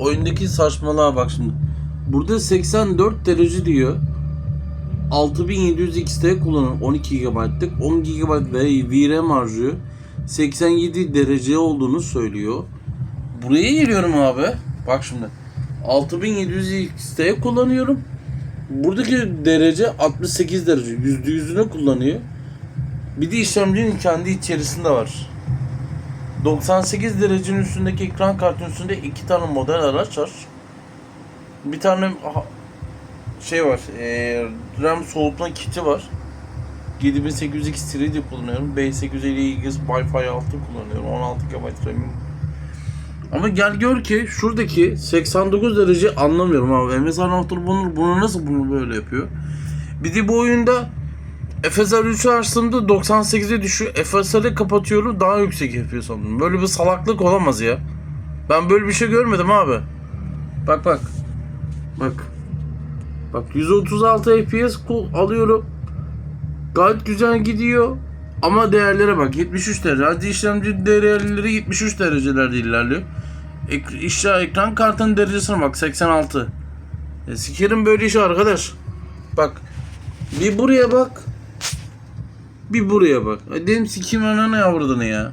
oyundaki saçmalığa bak şimdi. Burada 84 derece diyor. 6700 XT kullanır 12 GB'lık 10 GB VRAM harcıyor. 87 derece olduğunu söylüyor. Buraya geliyorum abi. Bak şimdi. 6700 XT kullanıyorum. Buradaki derece 68 derece. %100'üne kullanıyor. Bir de işlemcinin kendi içerisinde var. 98 derecenin üstündeki ekran kartının üstünde iki tane model araç var. Bir tane şey var. eee, RAM soğutma kiti var. 7800X 3D kullanıyorum. B850X Wi-Fi 6 kullanıyorum. 16 GB RAM'im. Ama gel gör ki şuradaki 89 derece anlamıyorum abi. MSI Nocturne bunu, bunu nasıl bunu böyle yapıyor? Bir de bu oyunda FSR 3'ü açtığımda 98'e düşüyor. FSR'ı kapatıyorum daha yüksek yapıyor sanırım. Böyle bir salaklık olamaz ya. Ben böyle bir şey görmedim abi. Bak bak. Bak. Bak 136 FPS alıyorum. Gayet güzel gidiyor. Ama değerlere bak 73 derece. Hadi işlemci değerleri 73 derecelerde ilerliyor. Ek, işte ekran kartının derecesine bak 86. E, sikerim böyle işi arkadaş. Bak. Bir buraya bak. Bir buraya bak. Dedim sikim ananı yavradını ya.